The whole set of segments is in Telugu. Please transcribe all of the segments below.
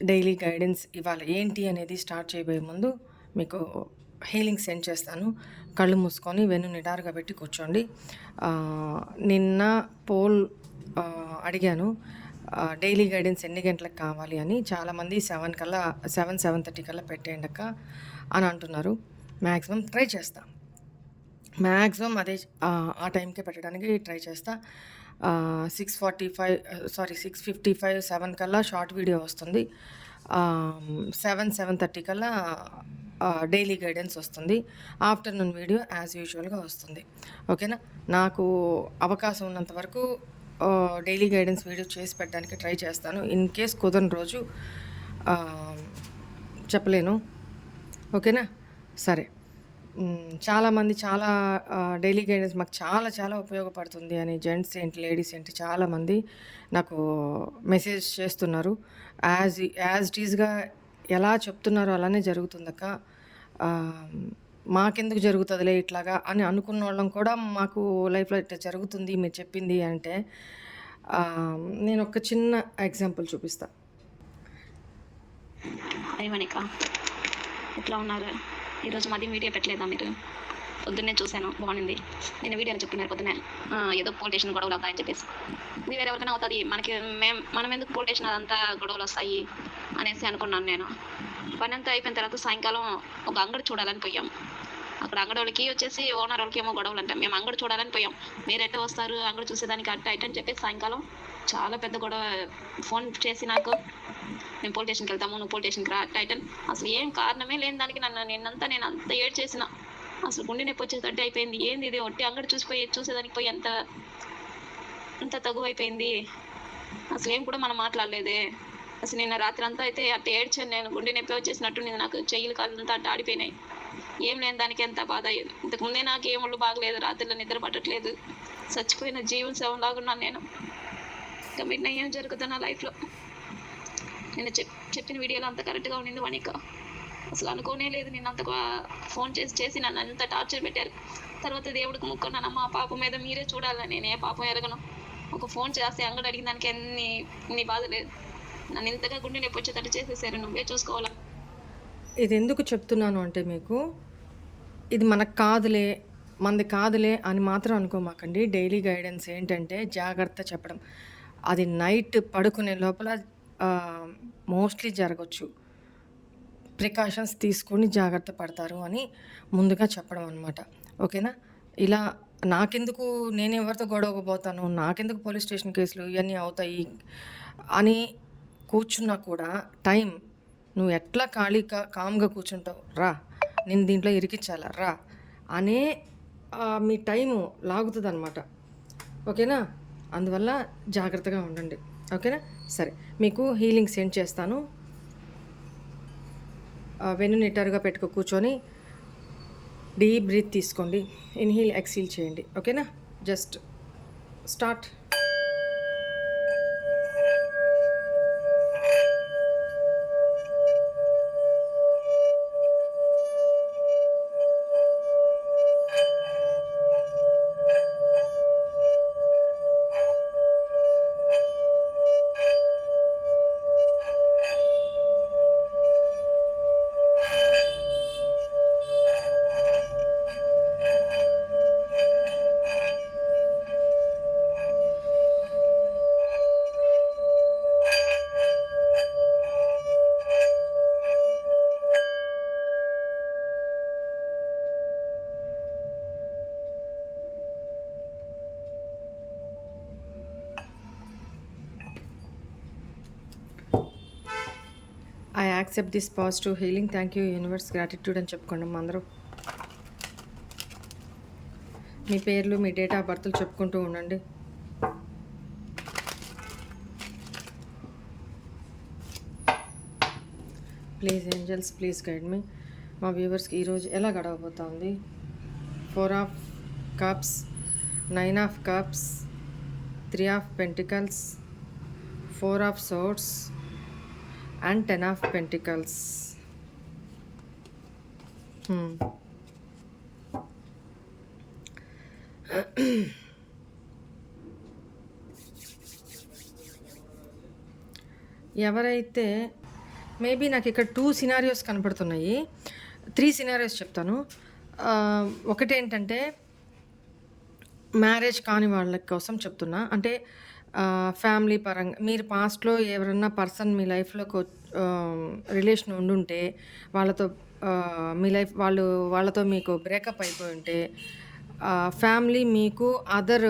డైలీ గైడెన్స్ ఇవాళ ఏంటి అనేది స్టార్ట్ చేయబోయే ముందు మీకు హీలింగ్ సెండ్ చేస్తాను. కళ్ళు మూసుకొని వెన్ను నిటారుగా పెట్టి కూర్చోండి. నిన్న పోల్ అడిగాను డైలీ గైడెన్స్ ఎన్ని గంటలకు కావాలి అని. చాలామంది సెవెన్ కల్లా సెవెన్ సెవెన్ థర్టీ కల్లా పెట్టేయండి అక్క అని అంటున్నారు. మ్యాక్సిమం ట్రై చేస్తాను మ్యాక్సిమం అదే ఆ, ఆ టైంకే పెట్టడానికి ట్రై చేస్తా. Six forty five sorry six fifty five seven కల్లా షార్ట్ వీడియో వస్తుంది. సెవెన్ సెవెన్ థర్టీ కల్లా డైలీ గైడెన్స్ వస్తుంది. ఆఫ్టర్నూన్ వీడియో యాజ్ యూజువల్గా వస్తుంది. ఓకేనా నాకు అవకాశం ఉన్నంత వరకు డైలీ గైడెన్స్ వీడియో చేసి పెట్టడానికి ట్రై చేస్తాను. ఇన్ కేస్ కుదరని రోజు చెప్పలేను. ఓకేనా సరే. చాలామంది చాలా డైలీ గైడెన్స్ మాకు చాలా చాలా ఉపయోగపడుతుంది అని జెంట్స్ ఏంటి లేడీస్ ఏంటి చాలామంది నాకు మెసేజ్ చేస్తున్నారు. యాజ్ యాజ్ టీజ్గా ఎలా చెప్తున్నారో అలానే జరుగుతుందక్క మాకెందుకు జరుగుతుందిలే ఇట్లాగా అని అనుకున్న వాళ్ళం కూడా మాకు లైఫ్లో ఇట్లా జరుగుతుంది మీరు చెప్పింది అంటే నేను ఒక చిన్న ఎగ్జాంపుల్ చూపిస్తా. ఎట్లా ఉన్నారు? ఈరోజు మాది వీడియో పెట్టలేదా మీరు? పొద్దున్నే చూశాను బాగుంది. నేను వీడియోలో చెప్తున్నారు పొద్దున్నే. ఏదో పోల్ స్టేషన్ గొడవలు అవుతాయని చెప్పేసి. ఇది వేరే ఎవరికైనా అవుతుంది? మనకి మేం మనం ఎందుకు పోల్ స్టేషన్ అదంతా గొడవలు వస్తాయి అనేసి అనుకున్నాను నేను. పని అంతా అయిపోయిన తర్వాత సాయంకాలం ఒక అంగడి చూడాలని పోయాం. అక్కడ అంగడి వాళ్ళకి వచ్చేసి ఓనర్ వాళ్ళకి ఏమో గొడవలు అంటాం మేము అంగడి చూడాలని పోయాం. మీరు ఎట్ట వస్తారు? అంగడి చూసేదానికి అట్ట ఇట్ట అని చెప్పేసి సాయంకాలం చాలా పెద్ద గొడవ. ఫోన్ చేసి నాకు మేము పోలీస్ స్టేషన్కి వెళ్తాము నువ్వు పోలీస్ స్టేషన్కి రా టైటన్. అసలు ఏం కారణమే లేని దానికి నన్ను నిన్నంతా నేను అంత ఏడ్ చేసిన అసలు గుండె నొప్పి వచ్చేటట్టు అయిపోయింది. ఏంది ఇది? ఒట్టి అంగడి చూసిపోయి చూసేదానికి పోయి ఎంత అంత తగువ అయిపోయింది అసలు ఏం కూడా మనం మాట్లాడలేదే. అసలు నిన్న రాత్రి అంతా అయితే అట్ట ఏడ్చాను నేను. గుండె నొప్పి వచ్చేసినట్టు నేను నాకు. చెయ్యిలు కాళ్ళు అంతా అట్ట ఆడిపోయినాయి. ఏం లేని దానికి ఎంత బాధ ఇంతకు ముందే నాకు ఏం ఒళ్ళు బాగలేదు. రాత్రిలో నిద్ర పట్టట్లేదు. చచ్చిపోయిన జీవన శవం లాగున్నాను నేను. ఇంకా మిన్న ఏం జరుగుతుంది నా లైఫ్లో నేను చెప్ చెప్పిన వీడియోలో అంత కరెక్ట్గా ఉండింది వనిక అసలు అనుకోనే లేదు నేను అంత ఫోన్ చేసి చేసి నన్ను అంత టార్చర్ పెట్టారు. తర్వాత దేవుడికి ముక్కున్నాను. మా పాప మీద మీరే చూడాలని నేను ఏ పాపం ఎరగను? ఒక ఫోన్ చేస్తే అంగడి అడిగిన దానికి ఎన్ని ఇన్ని బాధ లేదు. నన్ను ఇంతగా గుండె నొప్పి వచ్చేటట్టు చేసేసారు. నువ్వే చూసుకోవాలా? ఇది ఎందుకు చెప్తున్నాను అంటే మీకు ఇది మనకు కాదులే మనది కాదులే అని మాత్రం అనుకోమాకండి. డైలీ గైడెన్స్ ఏంటంటే జాగ్రత్త చెప్పడం. అది నైట్ పడుకునే లోపల మోస్ట్లీ జరగచ్చు. ప్రికాషన్స్ తీసుకొని జాగ్రత్త పడతారు అని ముందుగా చెప్పడం అనమాట ఓకేనా? ఇలా నాకెందుకు నేను ఎవరితో గొడవకు పోతాను నాకెందుకు పోలీస్ స్టేషన్ కేసులు ఇవన్నీ అవుతాయి అని కూర్చున్నా కూడా టైం నువ్వు ఎట్లా ఖాళీ కామ్గా కూర్చుంటావు? రా నేను దీంట్లో ఇరికించాలా? రా అనే మీ టైము లాగుతుంది అనమాట ఓకేనా? అందువల్ల జాగ్రత్తగా ఉండండి. ఓకేనా? సరే. మీకు హీలింగ్ సెండ్ చేస్తాను. వెన్ను నిటారుగా పెట్టుకో కూర్చొని డీప్ బ్రీత్ తీసుకోండి. ఇన్హీల్ ఎక్సీల్ చేయండి. ఓకేనా? Just start. Accept this positive healing thank you universe gratitude అని చెప్పుకోండి అందరూ. మీ పేర్లు మీ డేట్ ఆఫ్ బర్త్లు చెప్పుకుంటూ ఉండండి. ప్లీజ్ ఏంజల్స్ ప్లీజ్ గైడ్ మీ మా వ్యూవర్స్కి ఈరోజు ఎలా గడవబోతోంది? Four of cups nine of cups three of pentacles four of swords and ten of pentacles ఎవరైతే మేబీ నాకు ఇక్కడ టూ సినారియోస్ కనపడుతున్నాయి. త్రీ సినారియోస్ చెప్తాను. ఒకటేంటంటే మ్యారేజ్ కాని వాళ్ళ కోసం చెప్తున్నా. అంటే ఫ్యామిలీ పరంగా మీరు పాస్ట్లో ఎవరన్నా పర్సన్ మీ లైఫ్లోకి రిలేషన్ ఉండుంటే వాళ్ళతో మీ లైఫ్ వాళ్ళు వాళ్ళతో మీకు బ్రేకప్ అయిపోయి ఉంటే ఫ్యామిలీ మీకు అదర్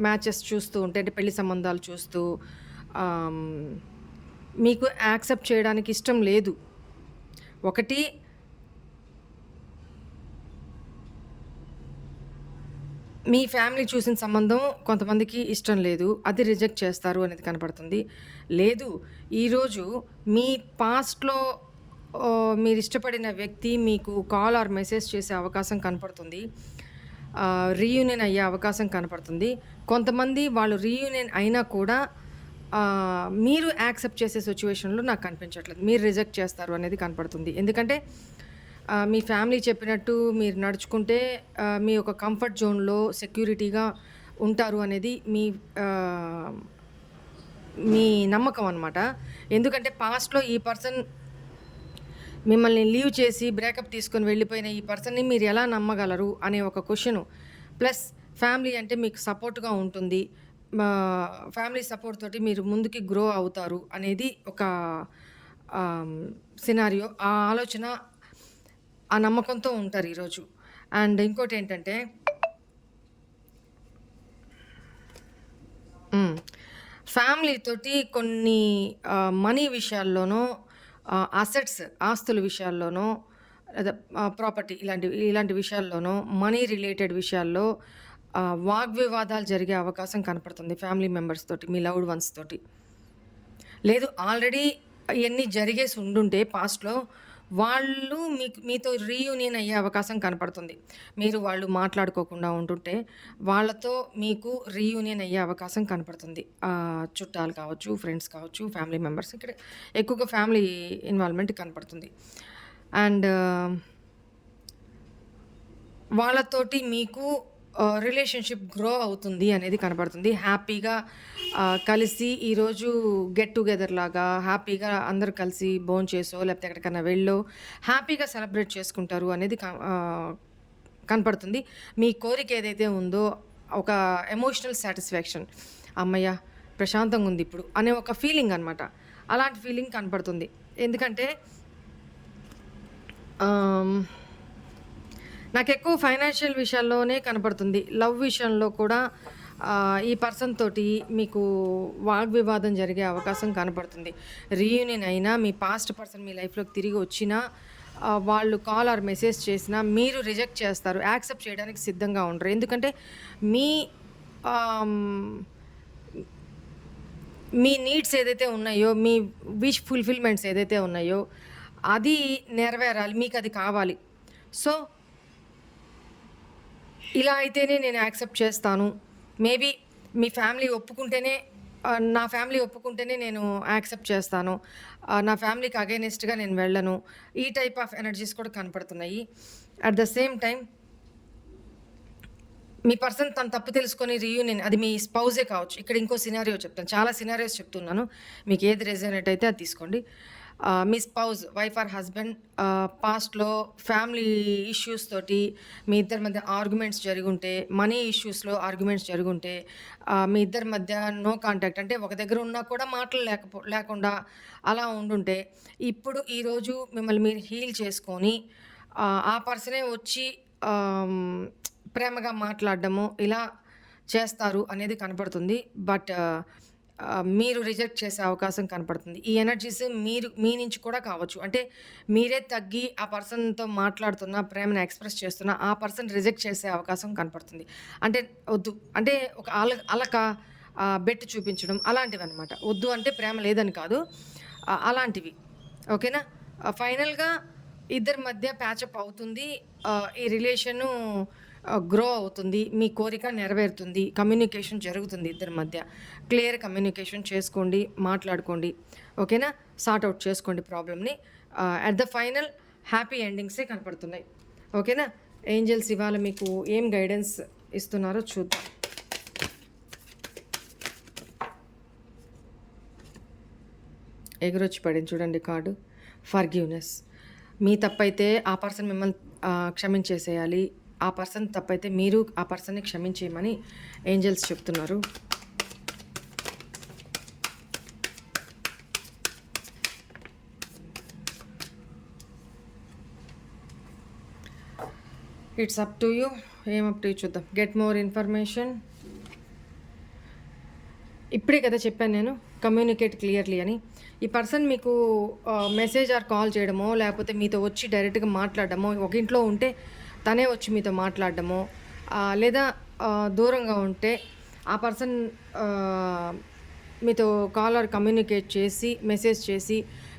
మ్యాచెస్ చూస్తూ ఉంటే అంటే పెళ్ళి సంబంధాలు చూస్తూ మీకు యాక్సెప్ట్ చేయడానికి ఇష్టం లేదు. ఒకటి మీ ఫ్యామిలీ చూసిన సంబంధం కొంతమందికి ఇష్టం లేదు అది రిజెక్ట్ చేస్తారు అనేది కనపడుతుంది. లేదు ఈరోజు మీ పాస్ట్లో మీరు ఇష్టపడిన వ్యక్తి మీకు కాల్ ఆర్ మెసేజ్ చేసే అవకాశం కనపడుతుంది. రీయూనియన్ అయ్యే అవకాశం కనపడుతుంది. కొంతమంది వాళ్ళు రీయూనియన్ అయినా కూడా మీరు యాక్సెప్ట్ చేసే సిచ్యువేషన్లో నాకు కనిపించట్లేదు. మీరు రిజెక్ట్ చేస్తారు అనేది కనపడుతుంది. ఎందుకంటే మీ ఫ్యామిలీ చెప్పినట్టు మీరు నడుచుకుంటే మీ యొక్క కంఫర్ట్ జోన్లో సెక్యూరిటీగా ఉంటారు అనేది మీ మీ నమ్మకం అనమాట ఎందుకంటే పాస్ట్లో ఈ పర్సన్ మిమ్మల్ని లీవ్ చేసి బ్రేకప్ తీసుకొని వెళ్ళిపోయిన ఈ పర్సన్ని మీరు ఎలా నమ్మగలరు అనే ఒక క్వశ్చను. ప్లస్ ఫ్యామిలీ అంటే మీకు సపోర్ట్గా ఉంటుంది. ఫ్యామిలీ సపోర్ట్ తోటి మీరు ముందుకి గ్రో అవుతారు అనేది ఒక సినారియో. ఆ ఆలోచన ఆ నమ్మకంతో ఉంటారు ఈరోజు. అండ్ ఇంకోటి ఏంటంటే ఫ్యామిలీతోటి కొన్ని మనీ విషయాల్లోనూ అసెట్స్ ఆస్తుల విషయాల్లోనూ లేదా ప్రాపర్టీ ఇలాంటి ఇలాంటి విషయాల్లోనూ మనీ రిలేటెడ్ విషయాల్లో వాగ్వివాదాలు జరిగే అవకాశం కనపడుతుంది ఫ్యామిలీ మెంబర్స్ తోటి మీ లవ్డ్ వన్స్ తోటి. లేదు ఆల్రెడీ ఇవన్నీ జరిగేసి ఉండుంటే పాస్ట్లో వాళ్ళు మీకు మీతో రీయూనియన్ అయ్యే అవకాశం కనపడుతుంది. మీరు వాళ్ళు మాట్లాడుకోకుండా ఉంటుంటే వాళ్ళతో మీకు రీయూనియన్ అయ్యే అవకాశం కనపడుతుంది. చుట్టాలు కావచ్చు ఫ్రెండ్స్ కావచ్చు ఫ్యామిలీ మెంబర్స్ ఇక్కడ ఎక్కువగా ఫ్యామిలీ ఇన్వాల్వ్మెంట్ కనపడుతుంది. అండ్ వాళ్ళతోటి మీకు రిలేషన్షిప్ గ్రో అవుతుంది అనేది కనపడుతుంది హ్యాపీగా కలిసి ఈరోజు గెట్ టుగెదర్ లాగా హ్యాపీగా అందరు కలిసి బోన్ చేసో లేకపోతే ఎక్కడికైనా వెళ్ళో హ్యాపీగా సెలబ్రేట్ చేసుకుంటారు అనేది క- కనపడుతుంది. మీ కోరిక ఏదైతే ఉందో ఒక ఎమోషనల్ సాటిస్ఫాక్షన్. అమ్మయ్య ప్రశాంతంగా ఉంది ఇప్పుడు అనే ఒక ఫీలింగ్ అనమాట అలాంటి ఫీలింగ్ కనపడుతుంది. ఎందుకంటే నాకు ఎక్కువ ఫైనాన్షియల్ విషయాల్లోనే కనపడుతుంది. లవ్ విషయంలో కూడా ఈ పర్సన్ తోటి మీకు వాగ్వివాదం జరిగే అవకాశం కనపడుతుంది. రీయూనియన్ అయినా మీ పాస్ట్ పర్సన్ మీ లైఫ్లోకి తిరిగి వచ్చినా వాళ్ళు కాల్ ఆర్ మెసేజ్ చేసినా మీరు రిజెక్ట్ చేస్తారు యాక్సెప్ట్ చేయడానికి సిద్ధంగా ఉండరు. ఎందుకంటే మీ మీ నీడ్స్ ఏదైతే ఉన్నాయో మీ విష్ ఫుల్ఫిల్మెంట్స్ ఏదైతే ఉన్నాయో అది నెరవేరాలి మీకు అది కావాలి. సో ఇలా అయితేనే నేను యాక్సెప్ట్ చేస్తాను. మేబీ మీ ఫ్యామిలీ ఒప్పుకుంటేనే నా ఫ్యామిలీ ఒప్పుకుంటేనే నేను యాక్సెప్ట్ చేస్తాను. నా ఫ్యామిలీకి అగైనెస్ట్గా నేను వెళ్ళను. ఈ టైప్ ఆఫ్ ఎనర్జీస్ కూడా కనపడుతున్నాయి. అట్ ద సేమ్ టైం మీ పర్సన్ తను తప్పు తెలుసుకొని రీయూనియన్ అది మీ స్పౌజే కావచ్చు. ఇక్కడ ఇంకో సినారియో చెప్తాను. చాలా సినారియోస్ చెప్తున్నాను. మీకు ఏది రెజనేట్ అయితే అది తీసుకోండి. మీ స్పౌజ్ వైఫ్ ఆర్ హస్బెండ్ పాస్ట్లో ఫ్యామిలీ ఇష్యూస్ తోటి మీ ఇద్దరి మధ్య ఆర్గ్యుమెంట్స్ జరుగుంటే మనీ ఇష్యూస్లో ఆర్గ్యుమెంట్స్ జరుగుంటే మీ ఇద్దరి మధ్య నో కాంటాక్ట్. అంటే ఒక దగ్గర ఉన్నా కూడా మాటలు లేకపో లేకుండా అలా ఉండుంటే ఇప్పుడు ఈరోజు మిమ్మల్ని మీరు హీల్ చేసుకొని ఆ, పర్సనే వచ్చి ప్రేమగా మాట్లాడడము ఇలా చేస్తారు అనేది కనపడుతుంది. బట్ మీరు రిజెక్ట్ చేసే అవకాశం కనపడుతుంది. ఈ ఎనర్జీస్ మీరు మీ నుంచి కూడా కావచ్చు. అంటే మీరే తగ్గి ఆ పర్సన్తో మాట్లాడుతున్న ప్రేమను ఎక్స్ప్రెస్ చేస్తున్న ఆ పర్సన్ రిజెక్ట్ చేసే అవకాశం కనపడుతుంది. అంటే వద్దు. అంటే ఒక అల అలక బెట్ బెట్టు చూపించడం అలాంటివి అనమాట వద్దు అంటే ప్రేమ లేదని కాదు. అలాంటివి. ఓకేనా? ఫైనల్గా ఇద్దరి మధ్య ప్యాచప్ అవుతుంది. ఈ రిలేషను గ్రో అవుతుంది మీ కోరిక నెరవేరుతుంది కమ్యూనికేషన్ జరుగుతుంది ఇద్దరి మధ్య. క్లియర్ కమ్యూనికేషన్ చేసుకోండి మాట్లాడుకోండి ఓకేనా? సార్ట్ అవుట్ చేసుకోండి ప్రాబ్లమ్ని అట్ ద ఫైనల్ హ్యాపీ ఎండింగ్సే కనపడుతున్నాయి. ఓకేనా? ఏంజల్స్ ఇవాళ మీకు ఏం గైడెన్స్ ఇస్తున్నారో చూద్దాం. ఎగురొచ్చి పడింది చూడండి కార్డు. ఫర్గ్యూనెస్ మీ తప్పైతే ఆ పర్సన్ మిమ్మల్ని క్షమించేసేయాలి. ఆ పర్సన్ తప్పైతే మీరు ఆ పర్సన్ని క్షమించేయమని ఏంజల్స్ చెప్తున్నారు. ఇట్స్ అప్ టు యూ ఏం అప్ టు యూ చూద్దాం. గెట్ మోర్ ఇన్ఫర్మేషన్ ఇప్పుడే కదా చెప్పాను నేను కమ్యూనికేట్ క్లియర్లీ అని. ఈ పర్సన్ మీకు మెసేజ్ ఆర్ కాల్ చేయడమో లేకపోతే మీతో వచ్చి డైరెక్ట్గా మాట్లాడడమో ఒక ఇంట్లో ఉంటే తనే వచ్చి మీతో మాట్లాడడమో లేదా దూరంగా ఉంటే ఆ పర్సన్ మీతో కాలర్ కమ్యూనికేట్ చేసి మెసేజ్ చేసి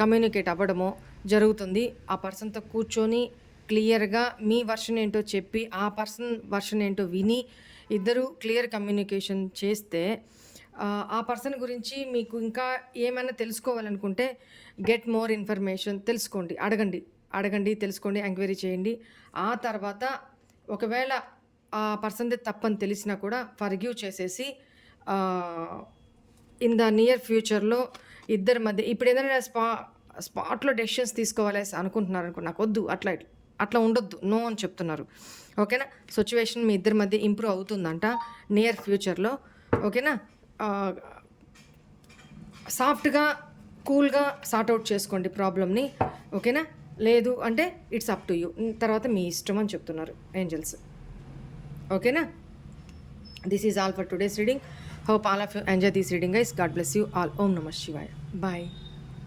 కమ్యూనికేట్ అవ్వడమో జరుగుతుంది. ఆ పర్సన్తో కూర్చొని క్లియర్గా మీ వర్షన్ ఏంటో చెప్పి ఆ పర్సన్ వర్షన్ ఏంటో విని ఇద్దరు క్లియర్ కమ్యూనికేషన్ చేస్తే ఆ పర్సన్ గురించి మీకు ఇంకా ఏమైనా తెలుసుకోవాలనుకుంటే గెట్ మోర్ ఇన్ఫర్మేషన్ తెలుసుకోండి అడగండి. అడగండి తెలుసుకోండి ఎంక్వైరీ చేయండి. ఆ తర్వాత ఒకవేళ ఆ పర్సన్ది తప్పని తెలిసినా కూడా ఫర్గ్యూ చేసేసి ఇన్ ద నియర్ ఫ్యూచర్లో ఇద్దరి మధ్య ఇప్పుడు ఏదైనా స్పా స్పాట్లో డెసిషన్స్ తీసుకోవాలి అనుకుంటున్నారు అనుకో నాకు వద్దు అట్లా అట్లా ఉండొద్దు నో అని చెప్తున్నారు. ఓకేనా? సిచ్యువేషన్ మీ ఇద్దరి మధ్య ఇంప్రూవ్ అవుతుందంట నియర్ ఫ్యూచర్లో. ఓకేనా? సాఫ్ట్గా కూల్గా సార్ట్అవుట్ చేసుకోండి ప్రాబ్లమ్ని. ఓకేనా? లేదు అంటే ఇట్స్ అప్ టు యూ తర్వాత మీ ఇష్టం అని చెప్తున్నారు ఏంజల్స్. ఓకేనా? This is all for today's reading hope all of you enjoy this reading guys God bless you all ఓం నమ శివాయ బాయ్